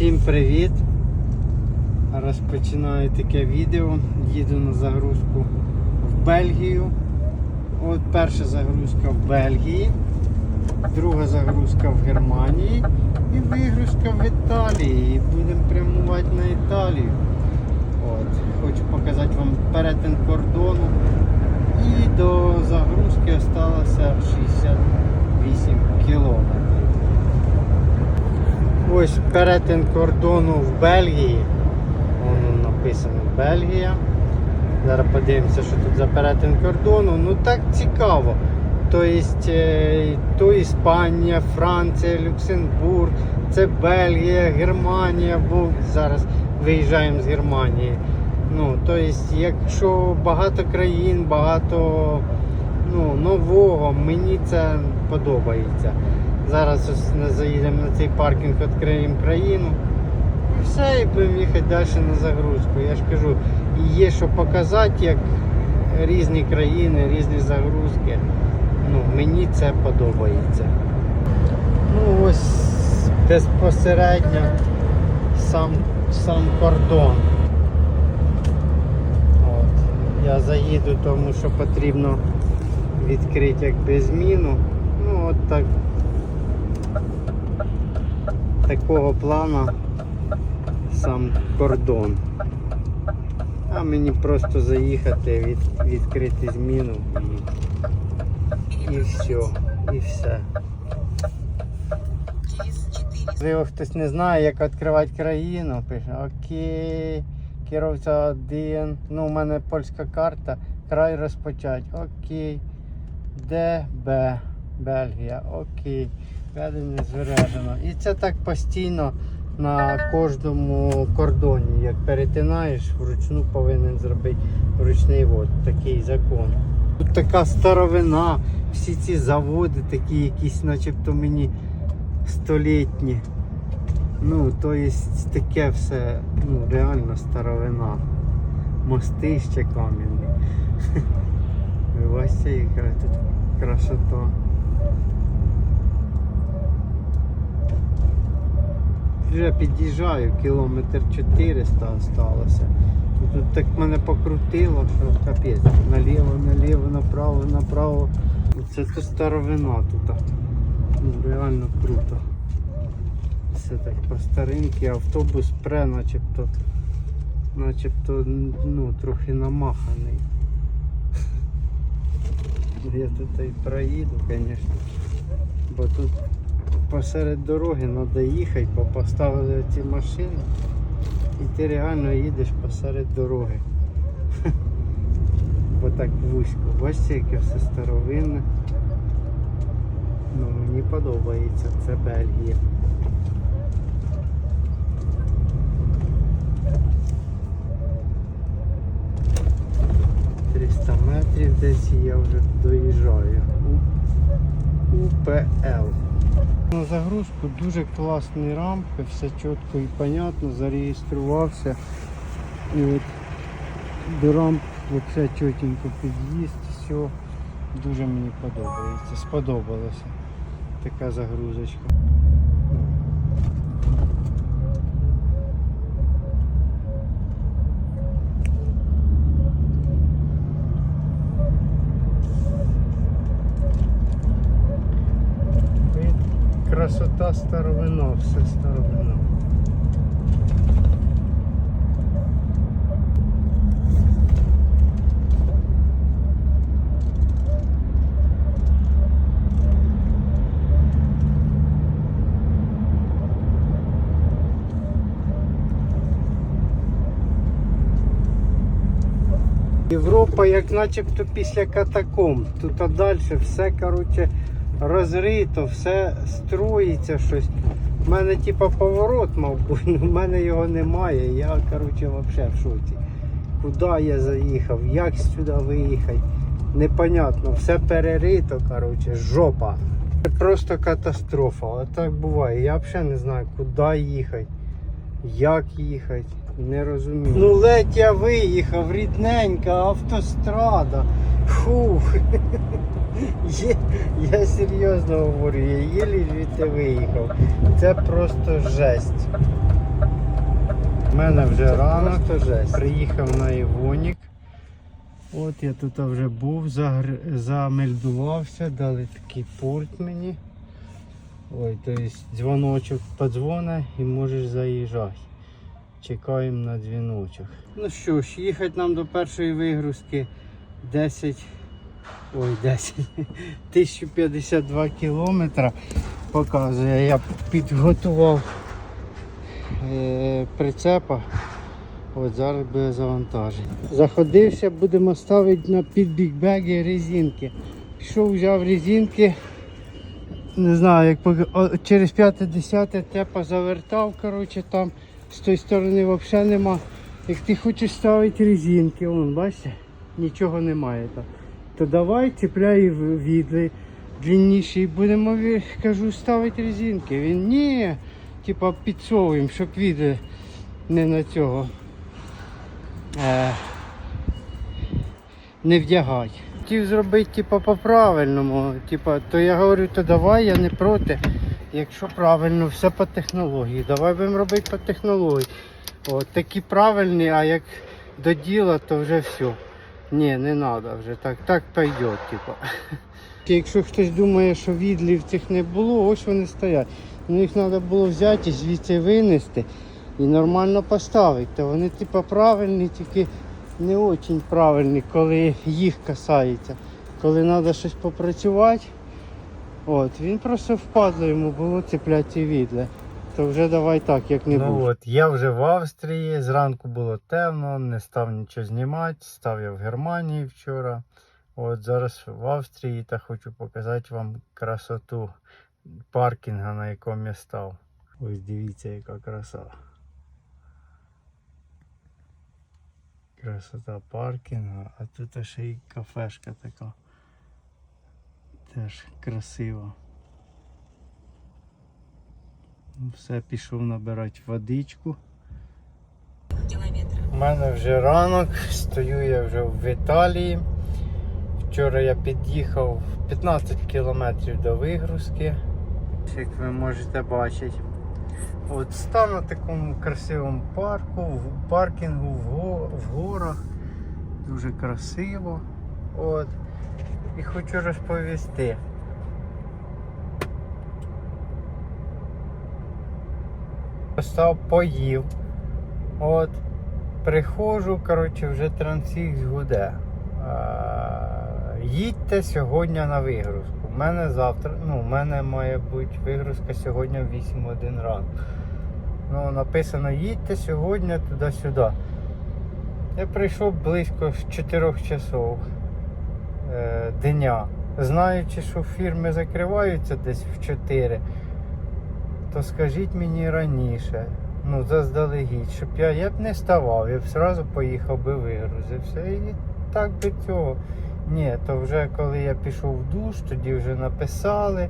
Всім привіт! Розпочинаю таке відео. Їду на загрузку в Бельгію. От перша загрузка в Бельгії, друга загрузка в Германії і вигрузка в Італії. І будемо прямувати на Італію. От. Хочу показати вам перетин кордону. І до загрузки залишилося 68 кілометрів. Ось перетин кордону в Бельгії. Воно написано Бельгія. Зараз подивимося, що тут за перетин кордону. Ну так цікаво. Тобто, е, то Іспанія, Франція, Люксембург, це Бельгія, Германія, бо зараз виїжджаємо з Германії. Ну, тобто, якщо багато країн, багато ну, нового, мені це подобається. Зараз ось не заїдемо на цей паркінг, відкриємо країну. І все, і будемо їхати далі на загрузку. Я ж кажу, є що показати, як різні країни, різні загрузки. Ну, мені це подобається. Ну ось безпосередньо сам, сам кордон. От. Я заїду, тому що потрібно відкрити якби зміну. Ну от так такого плану сам кордон. А мені просто заїхати, від, відкрити зміну і, і все. І все. Можливо, хтось не знає, як відкривати країну, пише Окей, керівця один. Ну, у мене польська карта, край розпочать. Окей. Де Б. Бельгія, окей. Ведення збережено. І це так постійно на кожному кордоні. Як перетинаєш, вручну повинен зробити ручний ввод. Такий закон. Тут така старовина, всі ці заводи такі якісь, начебто мені столітні. Ну, то є таке все, ну, реально старовина. Мости ще кам'яні. Ви бачите, яка тут красота. Вже під'їжджаю, кілометр 400 осталося. Тут так мене покрутило, що капець. Наліво, наліво, направо, направо. Це то старовина тут. Ну, реально круто. Все так по старинки, автобус пре, начебто, начебто ну, трохи намаханий. Я тут і проїду, звісно. Бо тут посеред дороги треба їхати, бо поставили ці машини і ти реально їдеш посеред дороги. Бо так вузько. Бачите, яке все старовинне. Ну, мені подобається, це Бельгія. Метрів десь я вже доїжджаю. У УПЛ. На загрузку дуже класні рамки, все чітко і понятно, зареєструвався. І от до рамп все чотенько під'їзд, все. Дуже мені подобається. Сподобалося така загрузочка. І Красота старовина, все старовина. Європа як начебто після катакомб. Тут а далі все коротше, розрито, все строїться щось. У мене типа поворот, мав бути, в мене його немає. Я коротше, взагалі в шоці. Куди я заїхав, як сюди виїхати. Непонятно, все перерито, коротше, жопа. Це просто катастрофа. А так буває. Я взагалі не знаю, куди їхати, як їхати. Не розумію. Ну ледь я виїхав, рідненька автострада. Фух. Я серйозно говорю, я єлі звідти виїхав. Це просто жесть. У мене вже Це ранок, приїхав на Івонік. От я тут вже був, загр... замельдувався, дали такий пульт мені. Ой, то есть дзвоночок подзвони і можеш заїжджати. Чекаємо на дзвіночок. Ну що ж, їхати нам до першої вигрузки 10. Ой, 10. 1052 кілометра. Показує, я підготував е, прицепа. От зараз буде завантаження. Заходився, будемо ставити на підбікбеги резинки. Пішов, взяв резинки. Не знаю, як поки... через 5-10 тепа завертав, коротше, там з тої сторони взагалі нема. Як ти хочеш ставити резинки, вон, бачите, нічого немає там. То давай цепляй відли длинніші і будемо, кажу, ставити резинки. Він ні, типа підсовуємо, щоб відли не на цього. Е, не вдягай. Хотів зробити типа по-правильному. Типа, то я говорю, то давай, я не проти. Якщо правильно, все по технології. Давай будемо робити по технології. От такі правильні, а як до діла, то вже все. Ні, не треба вже. Так так пойде, типа. Якщо хтось думає, що відлів цих не було, ось вони стоять. Ну їх треба було взяти звідси винести і нормально поставити. То вони типа правильні, тільки не дуже правильні, коли їх касається. Коли треба щось попрацювати, от, він просто впадло йому було цепляти відли. То вже давай так, як не Ну от, я вже в Австрії, зранку було темно, не став нічого знімати, став я в Германії вчора. От зараз в Австрії та хочу показати вам красоту паркінга, на якому я став. Ось дивіться, яка краса. Красота паркінга, а тут ще й кафешка така. Теж красиво. Все, пішов набирати водичку. У мене вже ранок, стою я вже в Італії. Вчора я під'їхав 15 кілометрів до вигрузки. Як ви можете бачити. От став на такому красивому парку, в паркінгу в, в горах. Дуже красиво. От. І хочу розповісти. Постав, поїв. От. Приходжу, коротше, вже трансікс гуде. Їдьте сьогодні на вигрузку. У мене завтра, ну, у мене має бути вигрузка сьогодні в 8 годин ранку. Ну, написано, їдьте сьогодні туди-сюди. Я прийшов близько 4 часов е, дня. Знаючи, що фірми закриваються десь в 4, то скажіть мені раніше, ну заздалегідь, щоб я, я б не ставав, я б одразу поїхав би вигрузився. І так би цього. Ні, то вже коли я пішов в душ, тоді вже написали,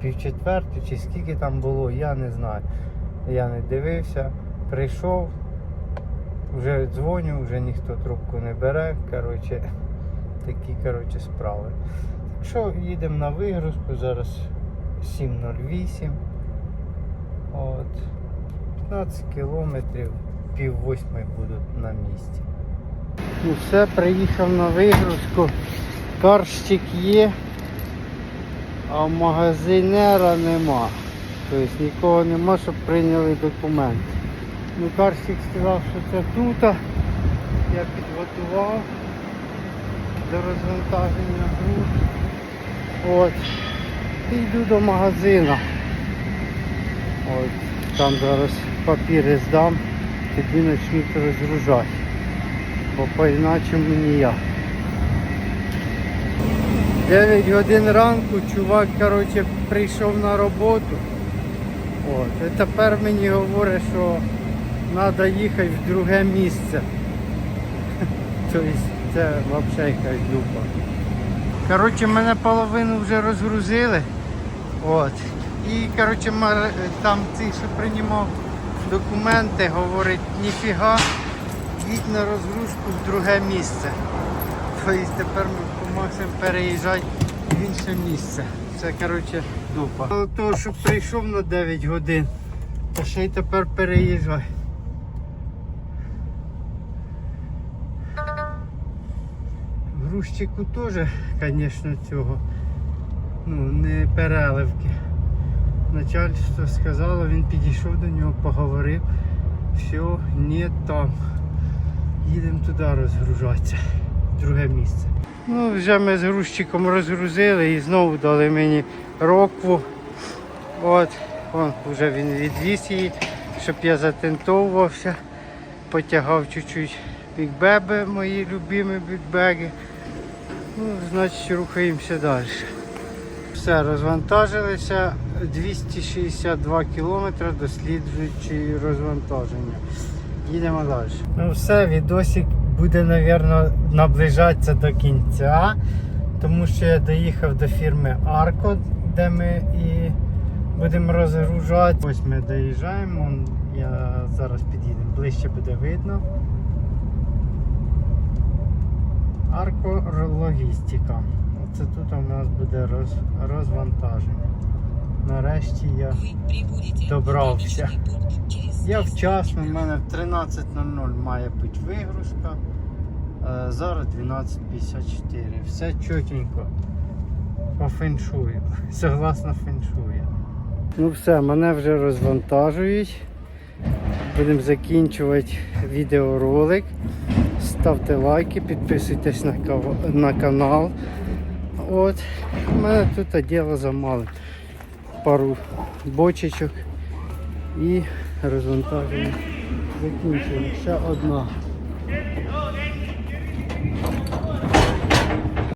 пів четверту чи скільки там було, я не знаю. Я не дивився, прийшов, вже дзвоню, вже ніхто трубку не бере. Коротше, такі коротше, справи. Так що їдемо на вигрузку, зараз 7.08. От. 15 кілометрів, пів восьмої буду на місці. Ну все, приїхав на вигрузку. Карщик є, а магазинера нема. Тобто нікого нема, щоб прийняли документи. Ну, Карщик сказав, що це тут. Я підготував до розвантаження груз. От. І йду до магазину. От. Там зараз папіри здам, тоді почнуть розгружати бо по-іначому ніяк. 9 годин ранку чувак коротше, прийшов на роботу. От. І тепер мені говорить, що треба їхати в друге місце. Тобто це взагалі якась дупа. Коротше, мене половину вже розгрузили. От. І коротше, е, там цей, що приймав документи, говорить, ніфіга, їдь на розгрузку в друге місце. Тобто тепер ми помогли переїжджати в інше місце. Це коротше, дупа. Того, що прийшов на 9 годин, та ще й тепер переїжджай. Грущику теж, звісно, цього ну, не переливки. Начальство сказало, він підійшов до нього, поговорив. Все, не там. Їдемо туди розгружатися. Друге місце. Ну, вже ми з грузчиком розгрузили і знову дали мені рокву. От, вон, вже він відвіз її, щоб я затентовувався. Потягав чуть-чуть бікбеби, мої любимі бікбеги. Ну, значить, рухаємося далі. Все, розвантажилися 262 кілометри, досліджуючи розвантаження. Їдемо далі. Ну все, відосик буде, мабуть, наближатися до кінця, тому що я доїхав до фірми Арко, де ми і будемо розгружати. Ось ми доїжджаємо, я зараз під'їдемо, ближче буде видно. Арко логістика. Тут у нас буде роз, розвантаження. Нарешті я добрався. Я вчасно, в мене в 13.00 має бути вигрузка. Е, Зараз 12.54. Все чотенько. По феншую. Согласно феншую. Ну все, мене вже розвантажують. Будемо закінчувати відеоролик. Ставте лайки, підписуйтесь на канал. От. У мене тут діло замали. Пару бочечок і розвантаження закінчили. Ще одна